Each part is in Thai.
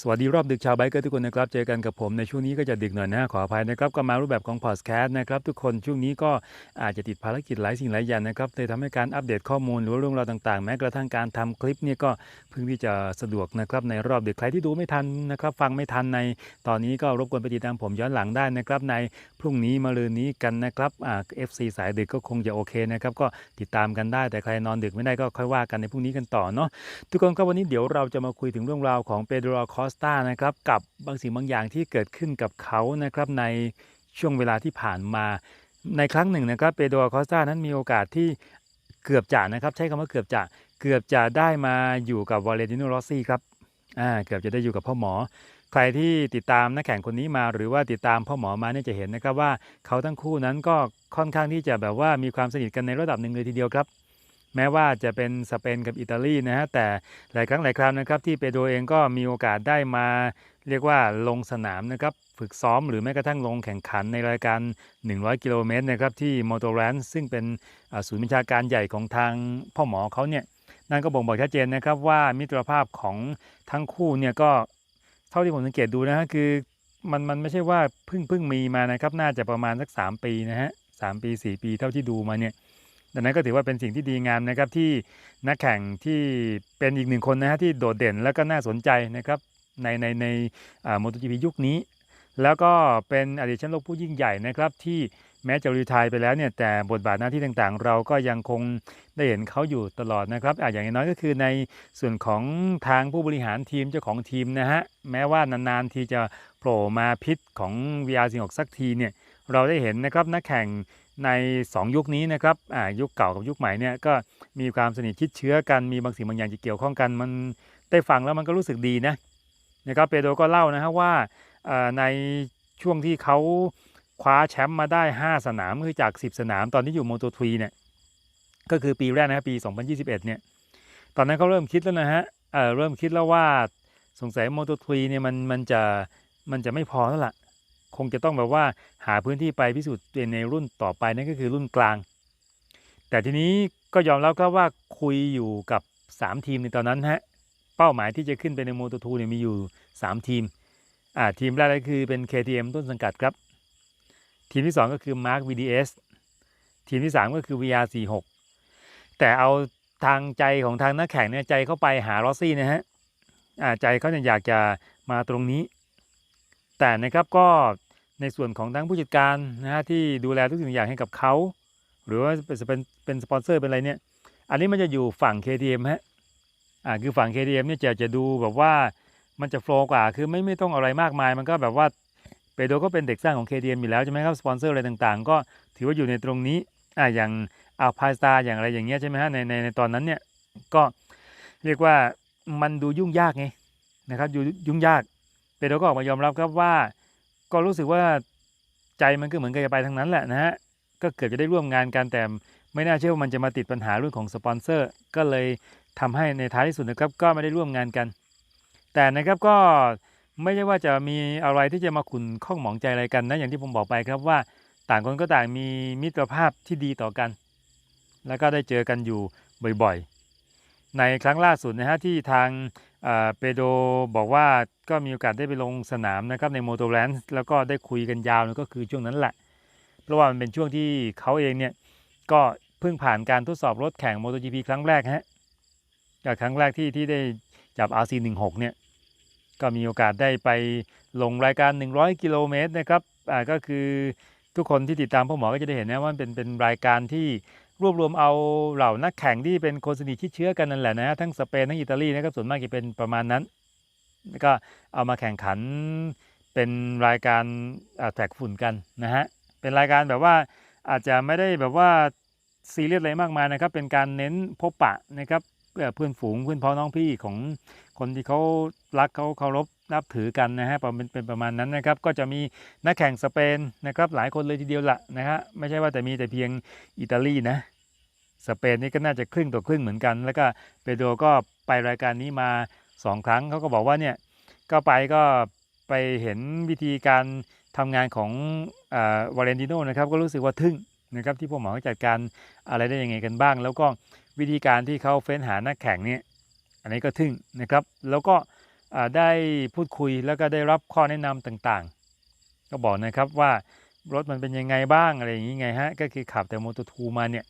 สวัสดีรอบดึกชาวไบเกอร์ทุกคนนะครับ เจอกันกับผมในช่วงนี้ก็จะดึกหน่อยนะขออภัยนะครับก็มารูปแบบของพอดแคสต์นะครับทุกคนช่วงนี้ก็อาจจะติดภารกิจหลายสิ่งหลายอย่างนะครับเลยทำให้การอัปเดตข้อมูลหรือเรื่องราวต่างๆ แม้กระทั่งการทำคลิปเนี่ยก็เพิ่งที่จะสะดวกนะครับในรอบดึกใครที่ดูไม่ทันนะครับฟังไม่ทันในตอนนี้ก็รบกวนไปติดตามผมย้อนหลังได้นะครับในพรุ่งนี้มะรืนนี้กันนะครับอ่า FC สายดึกก็คงจะโอเคนะครับก็ติดตามกันได้แต่ใครนอนดึกไม่ได้ก็ค่อยว่ากันในพรุ่งนี้กันต่อเนาะทุกคนครับวันนี้เดี๋ยวเราจะมาคุยถึงเรื่องราวของเปโดรคออสตานะครับกับบางสิ่งบางอย่างที่เกิดขึ้นกับเขานะครับในช่วงเวลาที่ผ่านมา ในครั้งหนึ่งนะครับเปโดรคอสตานั้นมีโอกาสที่เกือบจะนะครับใช้คำว่าเกือบจะเกือบจะได้มาอยู่กับวาเลนติโนรอซี่ครับอ่าเกือบจะได้อยู่กับพ่อหมอ ใครที่ติดตามนักแข่งคนนี้มาหรือว่าติดตามพ่อหมอมาเนี่ยจะเห็นนะครับว่าเขาทั้งคู่นั้นก็ค่อนข้างที่จะแบบว่ามีความสนิทกันในระดับหนึ่งเลยทีเดียวครับ แม้ว่าจะเป็นสเปนกับอิตาลีนะฮะแต่หลายครั้งหลายคราวนะครับที่เปโดรเองก็มีโอกาสได้มา เรียกว่าลงสนามนะครับฝึกซ้อมหรือแม้กระทั่งลงแข่งขันในรายการ 100 กิโลเมตรนะครับที่มอเตอร์แลนด์ซึ่งเป็นศูนย์บัญชาการใหญ่ของทางพ่อหมอเขาเนี่ยนั่นก็บ่งบอกชัดเจนนะครับว่ามิตรภาพของทั้งคู่เนี่ยก็เท่าที่ผมสังเกตดูนะฮะคือมันมันไม่ใช่ว่าเพิ่งเพิ่งมีมานะครับน่าจะประมาณสัก 3 ปีนะฮะสามปี 4 ปีเท่าที่ดูมาเนี่ย ดังนั้นก็ถือว่าเป็นสิ่งที่ดีงามนะครับที่นักแข่งที่เป็นอีกหนึ่งคนนะฮะที่โดดเด่นและก็น่าสนใจนะครับในในในมอเตอร์จีพียุคนี้ แล้วก็เป็นอดีตแชมป์โลกผู้ยิ่งใหญ่นะครับที่แม้จะรีไทายไปแล้วเนี่ยแต่บทบาทหน้าที่ต่างๆ เราก็ยังคงได้เห็นเขาอยู่ตลอดนะครับออย่างน้อยก็คือในส่วนของทางผู้บริหารทีมเจ้าของทีมนะฮะแม้ว่านานๆทีจะโผล่มาพิษของ VR สิงสักทีเนี่ยเราได้เห็นนะครับนักแข่ง ใน 2 ยุคนี้นะครับอ่ายุคเก่ากับยุคใหม่เนี่ยก็มีความสนิทชิดเชื้อกันมีบางสิ่งบางอย่างที่เกี่ยวข้องกัน มันได้ฟังแล้วมันก็รู้สึกดีนะนะครับเปโดก็เล่านะฮะว่าอ่าในช่วงที่เขาคว้าแชมป์มาได้ 5 สนามคือจาก 10 สนามตอนที่อยู่โมโตทรีเนี่ยก็คือปีแรกนะครับปี 2021 เนี่ยตอนนั้นเขาเริ่มคิดแล้วนะฮะเเริ่มคิดแล้วว่าสงสัยโมโตทรีเนี่ยมันมันจะมันจะไม่พอแล้วล่ะ คงจะต้องแบบว่าหาพื้นที่ไปพิสูจน์ตัวเองในรุ่นต่อไปนั่นก็คือรุ่นกลาง แต่ทีนี้ก็ยอมรับครับว่าคุยอยู่กับ 3 ทีมในตอนนั้นฮะเป้าหมายที่จะขึ้นไปในโมโตทูเนี่ยมีอยู่ 3 ทีมอ่าทีมแรกก็คือเป็น KTM ต้นสังกัดครับ ทีมที่ 2 ก็คือ Mark VDS ทีมที่ 3 ก็คือ VR46 แต่เอาทางใจของทางนักแข่งเนี่ยใจเข้าไปหารอซี่นะฮะอ่าใจเขาเนี่ยอยากจะมาตรงนี้ แต่นะครับก็ในส่วนของทั้งผู้จัดการนะฮะที่ดูแลทุกสิ่งทุกอย่างให้กับเขา หรือว่าเป็นเป็นเป็นสปอนเซอร์เป็นอะไรเนี่ย อันนี้มันจะอยู่ฝั่ง KTM ฮะอ่าคือฝั่ง KTM เนี่ยจะจะดูแบบว่ามันจะโฟล์กว่าคือไม่ไม่ต้องอะไรมากมาย มันก็แบบว่าเปโดก็เป็นเด็กสร้างของ KTM อยู่แล้วใช่ไหมครับสปอนเซอร์อะไรต่างๆ ก็ถือว่าอยู่ในตรงนี้อ่าอย่างอาพายสตาร์อย่างอะไรอย่างเงี้ยใช่ไหมฮะในในในตอนนั้นเนี่ยก็เรียกว่ามันดูยุ่งยากไงนะครับอยู่ยุ่งยาก เปโดรก็ออกมายอมรับครับว่า ก็รู้สึกว่าใจมันก็เหมือนกันจะไปทั้งนั้นแหละนะฮะก็เกิดจะได้ร่วมงานกันแต่ไม่น่าเชื่อว่ามันจะมาติดปัญหาเรื่องของสปอนเซอร์ ก็เลยทำให้ในท้ายที่สุดนะครับก็ไม่ได้ร่วมงานกัน แต่นะครับก็ไม่ใช่ว่าจะมีอะไรที่จะมาขุนข้องหมองใจอะไรกันนะอย่างที่ผมบอกไปครับว่าต่างคนก็ต่างมีมิตรภาพที่ดีต่อกัน แล้วก็ได้เจอกันอยู่บ่อยๆ ในครั้งล่าสุดนะฮะที่ทาง เปโดบอกว่าก็มีโอกาสได้ไปลงสนามนะครับในโมโตแลนด์แล้วก็ได้คุยกันยาวก็คือช่วงนั้นแหละ เพราะว่ามันเป็นช่วงที่เขาเองเนี่ย ก็เพิ่งผ่านการทดสอบรถแข่ง MotoGP ครั้งแรกฮะจากครั้งแรกที่ที่ได้จับ RC16 เนี่ย ก็มีโอกาสได้ไปลงรายการ 100 กิโลเมตรนะครับอ่าก็คือทุกคนที่ติดตามพ่อหมอก็จะได้เห็นนะว่าเป็นเป็นรายการที่ รวบรวมเอาเหล่านักแข่งที่เป็นคนสนิทชิดเชื้อกันนั่นแหละนะฮะทั้งสเปนทั้งอิตาลีนะครับส่วนมากจะเป็นประมาณนั้นและก็เอามาแข่งขันเป็นรายการแท็กฝุ่นกันนะฮะเป็นรายการแบบว่าอาจจะไม่ได้แบบว่าซีเรียสอะไรมากมายนะครับ เป็นการเน้นพบปะนะครับ เพื่อนฝูงเพื่อนพ้องน้องพี่ของคนที่เขารักเขาเคารพนับถือกันนะฮะเป็นเป็นประมาณนั้นนะครับ ก็จะมีนักแข่งสเปนนะครับ หลายคนเลยทีเดียวละนะฮะไม่ใช่ว่าแต่มีแต่เพียงอิตาลีนะสเปนนี่ก็น่าจะครึ่งต่อครึ่งเหมือนกัน แล้วก็เปโดรก็ไปรายการนี้มา 2 ครั้งเขาก็บอกว่าเนี่ยก็ไปก็ไปเห็นวิธีการทำงานของวาเลนติโนนะครับก็รู้สึกว่าทึ่งนะครับที่พวกหมอจัดการอะไรได้ยังไงกันบ้าง แล้วก็ วิธีการที่เขาเฟ้นหานักแข่งเนี่ยอันนี้ก็ทึ่งนะครับ แล้วก็ได้พูดคุยแล้วก็ได้รับข้อแนะนำต่างๆ ก็บอกนะครับว่ารถมันเป็นยังไงบ้างอะไรอย่างนี้ไงฮะก็คือขับแต่ Moto 2มาเนี่ย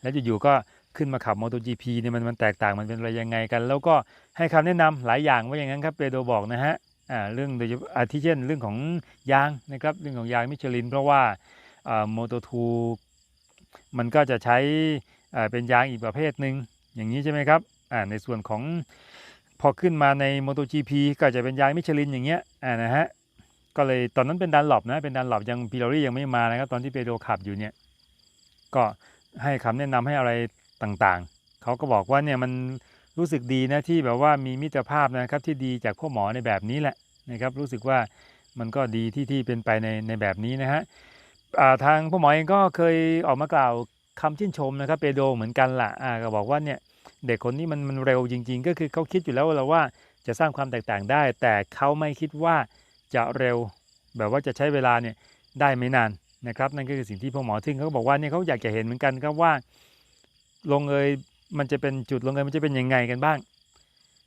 แล้วอยู่ๆก็ขึ้นมาขับ MotoGP เนี่ยมันมันแตกต่างมันเป็นอะไรยังไงกัน แล้วก็ให้คำแนะนำหลายอย่างว่าอย่างนั้นครับเปโดบอกนะฮะอ่าเรื่องโดยเฉพาะอาทิเช่นเรื่องของยางนะครับเรื่องของยางมิชลิน เพราะว่าอ่า Moto 2มันก็จะใช้ เป็นยางอีกประเภทหนึ่งอย่างนี้ใช่ไหมครับอ่าในส่วนของพอขึ้นมาใน MotoGP ก็จะเป็นยางมิชลินอย่างเงี้ยอ่านะฮะก็เลยตอนนั้นเป็นดันหลบนะเป็นดันหลบยังพิลอรี่ยังไม่มานะครับตอนที่เปโดขับอยู่เนี่ยก็ให้คำแนะนำให้อะไรต่างๆ เขาก็บอกว่าเนี่ยมันรู้สึกดีนะที่แบบว่ามีมิตรภาพนะครับที่ดีจากพ่อหมอในแบบนี้แหละนะครับรู้สึกว่ามันก็ดีที่ที่เป็นไปในในแบบนี้นะฮะอ่าทางพ่อหมอเองก็เคยออกมากล่าว คำชื่นชมนะครับเปโดเหมือนกันละอ่าก็บอกว่าเนี่ยเด็กคนนี้มันมันเร็วจริง ๆ ก็คือเขาคิดอยู่แล้วว่าว่าจะสร้างความแตกต่างได้ แต่เขาไม่คิดว่าจะเร็ว แบบว่าจะใช้เวลาเนี่ยได้ไม่นานนะครับ นั่นก็คือสิ่งที่พ่อหมอทึ่งเขาก็บอกว่าเนี่ยเขาอยากจะเห็นเหมือนกันครับว่า ลงเอยมันจะเป็นจุดลงเอยมันจะเป็นยังไงกันบ้าง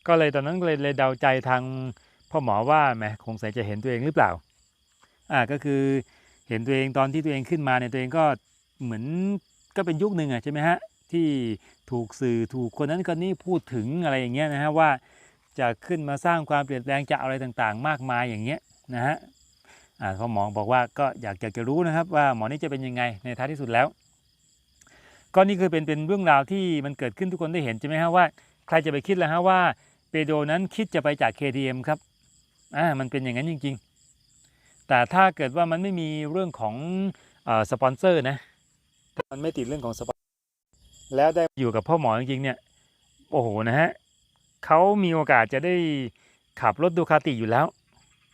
ก็เลยตอนนั้นเลยเลยเดาใจทางพ่อหมอว่าแหมคงใส่จะเห็นตัวเองหรือเปล่าอ่าก็คือเห็นตัวเองตอนที่ตัวเองขึ้นมาเนี่ยตัวเองก็เหมือน ก็เป็นยุคหนึ่งอะใช่ไหมฮะที่ถูกสื่อถูกคนนั้นคนนี้พูดถึงอะไรอย่างเงี้ยนะฮะว่าจะขึ้นมาสร้างความเปลี่ยนแปลงจะอะไรต่างๆ มากมายอย่างเงี้ยนะฮะอ่าพอหมอบอกว่าก็อยากอยากจะรู้นะครับ ว่าหมอนี่จะเป็นยังไงในท้ายที่สุดแล้ว ก็นี่คือเป็นเป็นเรื่องราวที่มันเกิดขึ้นทุกคนได้เห็นใช่ไหมฮะว่าใครจะไปคิดแล้วฮะว่าเปโดนั้นคิดจะไปจาก KTM ครับอ่ามันเป็นอย่างนั้นจริง ๆ แต่ถ้าเกิดว่ามันไม่มีเรื่องของอสปอนเซอร์นะ มันไม่ติดเรื่องของสปอนแล้วได้อยู่กับพ่อหมอจริงๆเนี่ยโอ้โหนะฮะเขามีโอกาสจะได้ขับรถดูคาติอยู่แล้ว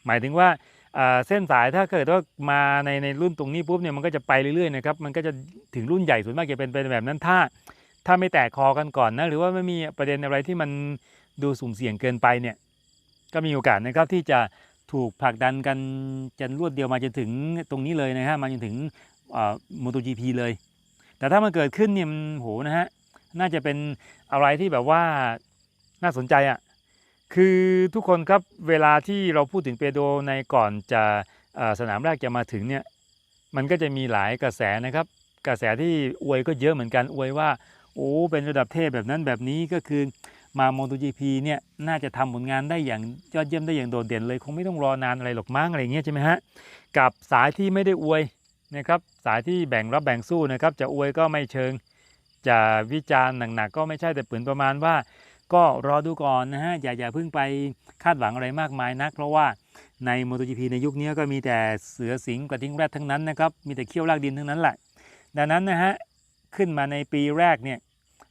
หมายถึงว่าอ่าเส้นสายถ้าเกิดว่ามาในในรุ่นตรงนี้ปุ๊บเนี่ยมันก็จะไปเรื่อยๆนะครับมันก็จะถึงรุ่นใหญ่ส่วนมากจะเป็นเป็นแบบนั้นถ้า ถ้าไม่แตกคอกันก่อนนะหรือว่าไม่มีประเด็นอะไรที่มันดูสุ่มเสี่ยงเกินไปเนี่ยก็มีโอกาสนะครับที่จะถูกผลักดันกันจนรวดเดียวมาจนถึงตรงนี้เลยนะฮะมาจนถึงมอเตอร์จีพีเลย แต่ถ้ามันเกิดขึ้นเนี่ยมันโหนะฮะน่าจะเป็นอะไรที่แบบว่าน่าสนใจอะ่ะคือทุกคนครับเวลาที่เราพูดถึงเปโดในก่อนจะสนามแรกจะมาถึงเนี่ยมันก็จะมีหลายกระแสนะครับ กระแสที่อวยก็เยอะเหมือนกันอวยว่าโอ้เป็นระดับเทพแบบนั้นแบบนี้ก็คือมา MotoGP เนี่ยน่าจะทำผลงานได้อย่างยอดเยี่ยมได้อย่างโดดเด่นเลย คงไม่ต้องรอนานอะไรหรอกมั้งอะไรเงี้ยใช่ไหมฮะกับสายที่ไม่ได้อวย นะครับสายที่แบ่งรับแบ่งสู้นะครับจะอวยก็ไม่เชิง จะวิจารณ์หนักๆก็ไม่ใช่แต่ปืนประมาณว่า ก็รอดูก่อนนะฮะอย่าอย่าเพิ่งไปคาดหวังอะไรมากมายนัก เพราะว่าใน MotoGP ในยุคนี้ก็มีแต่เสือสิงกระทิงแรดทั้งนั้นนะครับมีแต่เขี้ยวลากดินทั้งนั้นแหละดังนั้นนะฮะขึ้นมาในปีแรกเนี่ย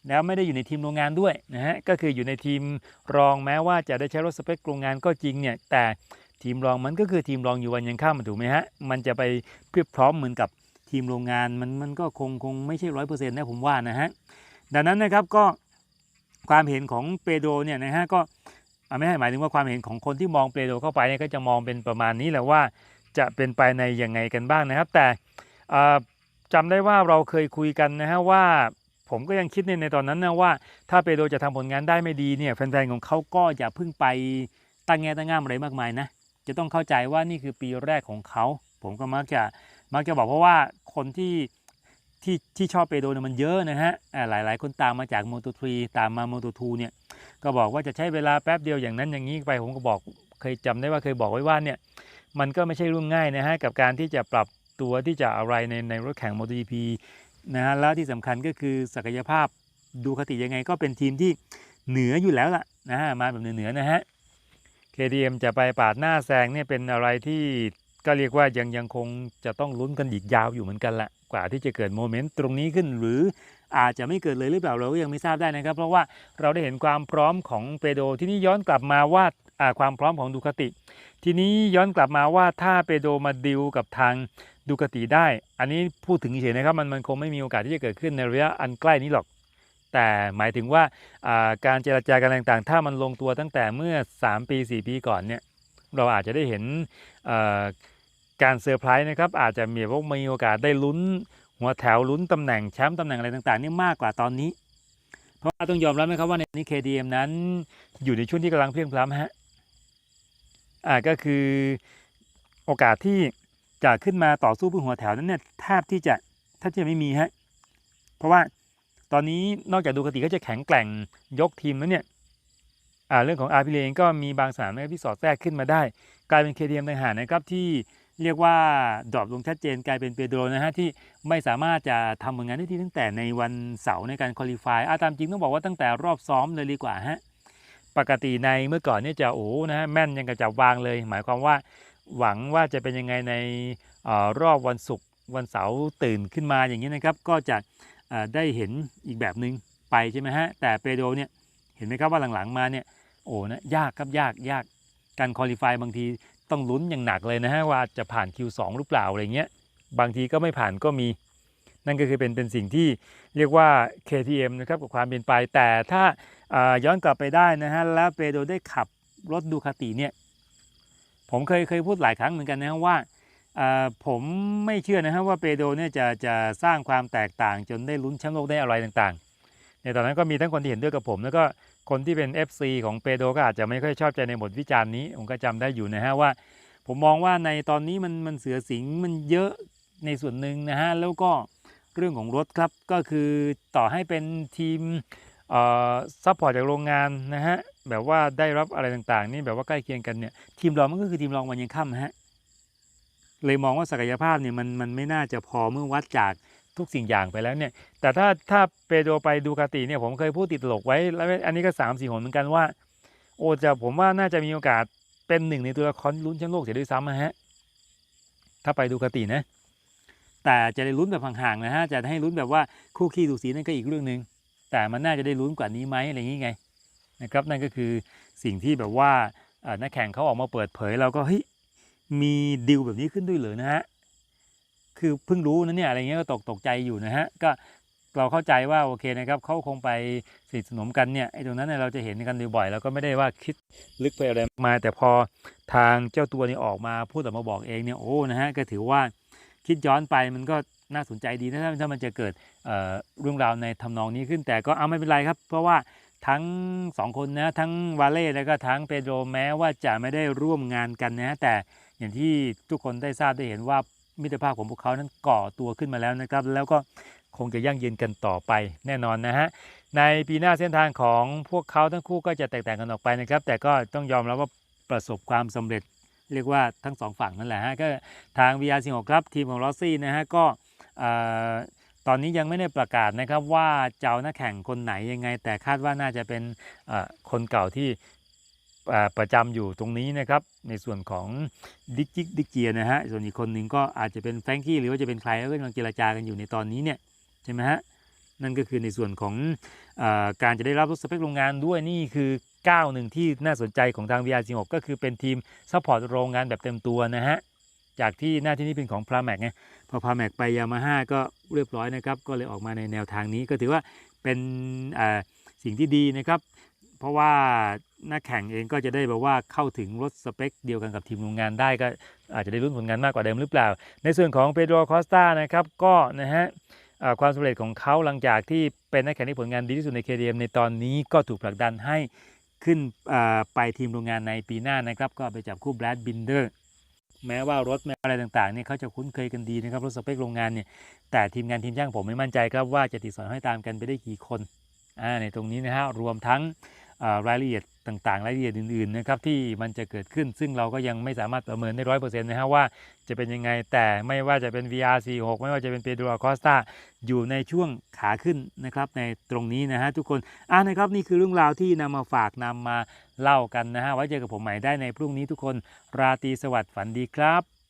แล้วไม่ได้อยู่ในทีมโรงงานด้วยนะฮะก็คืออยู่ในทีมรองแม้ว่าจะได้ใช้รถสเปคโรงงานก็จริงเนี่ยแต่ ทีมรองมันก็คือทีมรองอยู่วันยังข้ามมันถูกไหมฮะ มันจะไปเพียบพร้อมเหมือนกับทีมโรงงานมันมันก็คงคงไม่ใช่ร้อยเปอร์เซ็นต์นะผมว่านะฮะ ดังนั้นนะครับก็ความเห็นของเปโดรเนี่ยนะฮะก็ไม่ให้หมายถึงว่าความเห็นของคนที่มองเปโดรเข้าไปเนี่ยก็จะมองเป็นประมาณนี้แหละว่าจะเป็นไปในยังไงกันบ้างนะครับ แต่อ่าจำได้ว่าเราเคยคุยกันนะฮะว่าผมก็ยังคิดในในตอนนั้นนะว่า ถ้าเปโดรจะทำผลงานได้ไม่ดีเนี่ยแฟนๆของเขาก็อย่าเพิ่งไปตั้งแง่ตั้งง่ามอะไรมากมายนะ จะต้องเข้าใจว่านี่คือปีแรกของเขา ผมก็มักจะมักจะบอกเพราะว่าคนที่ที่ที่ชอบเปโดเนี่ยมันเยอะนะฮะอ่าหลายๆคนตามมาจากโมโตทรีตามมาโมโตทูเนี่ยก็บอกว่าจะใช้เวลาแป๊บเดียวอย่างนั้นอย่างนี้ไปผมก็บอกเคยจำได้ว่าเคยบอกไว้ว่าเนี่ยมันก็ไม่ใช่เรื่องง่ายนะฮะกับการที่จะปรับตัวที่จะอะไรในในรถแข่ง MotoGP นะฮะแล้วที่สำคัญก็คือศักยภาพดูคติยังไงก็เป็นทีมที่เหนืออยู่แล้วล่ะนะฮะมาแบบเหนือๆนะฮะ KTM จะไปปาดหน้าแซงเนี่ยเป็นอะไรที่ก็เรียกว่ายังยังคงจะต้องลุ้นกันอีกยาวอยู่เหมือนกันละกว่าที่จะเกิดโมเมนต์ตรงนี้ขึ้น หรืออาจจะไม่เกิดเลยหรือเปล่าเราก็ยังไม่ทราบได้นะครับ เพราะว่าเราได้เห็นความพร้อมของเปโดที่นี่ย้อนกลับมาว่าความพร้อมของดูคติ ทีนี้ย้อนกลับมาว่าถ้าเปโดมาดิวกับทางดูคติได้ อันนี้พูดถึงเฉยนะครับมันมันคงไม่มีโอกาสที่จะเกิดขึ้นในระยะอันใกล้นี้หรอก แต่หมายถึงว่าการเจรจากันต่างๆ ถ้ามันลงตัวตั้งแต่เมื่อ 3 ปี 4 ปีก่อนเนี่ยเราอาจจะได้เห็นการเซอร์ไพรส์นะครับอาจจะมีว่ามีโอกาสได้ลุ้น หัวแถวลุ้นตำแหน่งแชมป์ตำแหน่งอะไรต่างๆนี่มากกว่าตอนนี้ เพราะว่าต้องยอมรับนะครับว่าในนี้ KDM นั้นอยู่ในช่วงที่กำลังเพียงพล้ำฮะอ่าก็คือโอกาสที่จะขึ้นมาต่อสู้เพื่อหัวแถวนั้นเนี่ยแทบที่จะแทบจะไม่มีฮะเพราะว่า ตอนนี้นอกจากดูกติก็จะแข็งแกร่งยกทีมแล้วเนี่ยเรื่องของอาร์พีเองก็มีบางสนามที่สอดแทรกขึ้นมาได้ กลายเป็นเคทีเอ็มต่างหากนะครับที่เรียกว่าดรอปลงชัดเจนกลายเป็นเปโดรนะฮะที่ไม่สามารถจะทำผลงานได้ดีตั้งแต่ในวันเสาร์ในการคอลี่ฟายอาตามจริงต้องบอกว่าตั้งแต่รอบซ้อมเลยดีกว่าฮะปกติในเมื่อก่อนเนี่ยจะโอ้นะฮะแม่นยังกับจับวางเลย หมายความว่าหวังว่าจะเป็นยังไงในอรอบวันศุกร์วันเสาร์ตื่นขึ้นมาอย่างนี้นะครับ ก็จะ ได้เห็นอีกแบบหนึ่งไปใช่ไหมฮะแต่เปโดเนี่ยเห็นไหมครับว่าหลังๆมาเนี่ยโอ้นะยากครับยากยากการคอลี่ฟายบางทีต้องลุ้นอย่างหนักเลยนะฮะว่าจะผ่าน Q2 หรือเปล่าอะไรเงี้ยบางทีก็ไม่ผ่านก็มี นั่นก็คือเป็นเป็นสิ่งที่เรียกว่า KTM นะครับกับความเป็นไป แต่ถ้าย้อนกลับไปได้นะฮะแล้วเปโดได้ขับรถดูคาติเนี่ยผมเคยเคยพูดหลายครั้งเหมือนกันนะฮะว่า ผมไม่เชื่อนะฮะว่าเปโดเนี่ยจะจะสร้างความแตกต่างจนได้ลุ้นแชมป์โลกได้อะไรต่างๆในตอนนั้นก็มีทั้งคนที่เห็นด้วยกับผม แล้วก็คนที่เป็น FC ของเปโดก็อาจจะไม่ค่อยชอบใจในบทวิจารณ์นี้ ผมก็จำได้อยู่นะฮะว่า ผมมองว่าในตอนนี้มันมันเสือสิงมันเยอะในส่วนหนึ่งนะฮะแล้วก็เรื่องของรถครับก็คือต่อให้เป็นทีมเอ่อซัพพอร์ตจากโรงงานนะฮะแบบว่าได้รับอะไรต่างๆ นี่แบบว่าใกล้เคียงกันเนี่ยทีมรองมันก็คือทีมรองวันยังค่ำฮะ เลยมองว่าศักยภาพเนี่ยมันมันไม่น่าจะพอเมื่อวัดจากทุกสิ่งอย่างไปแล้วเนี่ย แต่ถ้าถ้าเปโดรไปดูคาติเนี่ยผมเคยพูดติดตลกไว้แล้วอันนี้ก็สามสี่หนเหมือนกันว่า โอจะผมว่าน่าจะมีโอกาสเป็นหนึ่งในตัวละครลุ้นแชมป์โลกเสียด้วยซ้ำนะฮะถ้าไปดูกตินะ แต่จะได้ลุ้นแบบห่างๆนะฮะจะให้ลุ้นแบบว่าคู่ขี้ดูสีนั่นก็อีกเรื่องหนึ่งแต่มันน่าจะได้ลุ้นกว่านี้ไหมอะไรอย่างนี้ไงนะครับนั่นก็คือสิ่งที่แบบว่านักแข่งเขาออกมาเปิดเผยเราก็เฮ้ย มีดิวแบบนี้ขึ้นด้วยเหรอนะฮะคือเพิ่งรู้นะเนี่ยอะไรเงี้ยก็ตกตกใจอยู่นะฮะก็เราเข้าใจว่าโอเคนะครับเขาคงไปสนิทสนมกันเนี่ยไอ้ตรงนั้นเนี่ยเราจะเห็นกันบ่อยๆแล้วก็ไม่ได้ว่าคิดลึกไปอะไรมา แต่พอทางเจ้าตัวนี้ออกมาพูดออกมาบอกเองเนี่ยโอ้นะฮะก็ถือว่าคิดย้อนไปมันก็น่าสนใจดีนะถ้ามันจะเกิดเเรื่องราวในทำนองนี้ขึ้นแต่ก็เอาไม่เป็นไรครับ เพราะว่าทั้งสองคนนะทั้งวาเล่แล้วก็ทั้งเปโดรแม้ว่าจะไม่ได้ร่วมงานกันนะแต่ อย่างที่ทุกคนได้ทราบได้เห็นว่ามิตรภาพของพวกเขานั้นก่อตัวขึ้นมาแล้วนะครับ แล้วก็คงจะยั่งยืนกันต่อไปแน่นอนนะฮะในปีหน้าเส้นทางของพวกเขาทั้งคู่ก็จะแตกต่างกันออกไปนะครับ แต่ก็ต้องยอมรับว่าประสบความสำเร็จเรียกว่าทั้งสองฝั่งนั่นแหละฮะก็ทาง VR 1 6ครับทีมของลอสซี่นะฮะก็ตอนนี้ยังไม่ได้ประกาศนะครับว่าเจะเอานักแข่งคนไหนยังไง แต่คาดว่าน่าจะเป็นคนเก่าที่ ประจำอยู่ตรงนี้นะครับ ในส่วนของดิจิกดิเจียนะฮะส่วนอีกคนหนึ่งก็อาจจะเป็นแฟรงกี้หรือว่าจะเป็นใครก็กำลังเจรจากันอยู่ในตอนนี้เนี่ยใช่ไหมฮะนั่นก็คือในส่วนของอการจะได้รับรถสเปคโรงงานด้วยนี่คือก้าวหนึ่งที่น่าสนใจของทาง VR 16ก็คือเป็นทีมซัพพอร์ตโรงงานแบบเต็มตัวนะฮะจากที่หน้าที่นี้เป็นของ p r a m a c ไงพอ p r a m a c ไปยามาฮ่าก็เรียบร้อยนะครับ ก็เลยออกมาในแนวทางนี้ก็ถือว่าเป็นสิ่งที่ดีนะครับ เพราะว่านักแข่งเองก็จะได้แบบว่าเข้าถึงรถสเปคเดียวกันกับทีมโรงงานได้ก็อาจจะได้ลุ้นผลงานมากกว่าเดิมหรือเปล่า ในส่วนของเปโดรคอสตานะครับก็นะฮะความสำเร็จของเขาหลังจากที่เป็นนักแข่งที่ผลงานดีที่สุดใน KTM ในตอนนี้ก็ถูกผลักดันให้ขึ้นไปทีมโรงงานในปีหน้านะครับ ก็ไปจับคู่แบรดบินเดอร์แม้ว่ารถแม้อะไรต่างๆเนี่ยเขาจะคุ้นเคยกันดีนะครับรถสเปคโรงงานเนี่ยแต่ทีมงานทีมช่างผมไม่มั่นใจครับว่าจะติดสอยให้ตามกันไปได้กี่คนในตรงนี้นะฮะรวมทั้ง รายละเอียดต่างๆ รายละเอียดอื่นๆนะครับที่มันจะเกิดขึ้น ซึ่งเราก็ยังไม่สามารถประเมินได้ร้อยเปอร์เซ็นต์นะฮะว่าจะเป็นยังไงแต่ไม่ว่าจะเป็น VR46 ไม่ว่าจะเป็นเปโดรคอสตาอยู่ในช่วงขาขึ้นนะครับในตรงนี้นะฮะทุกคนอ่านะครับนี่คือเรื่องราวที่นำมาฝากนำมาเล่ากันนะฮะไว้เจอกับผมใหม่ได้ในพรุ่งนี้ทุกคนราตรีสวัสดิ์ฝันดีครับ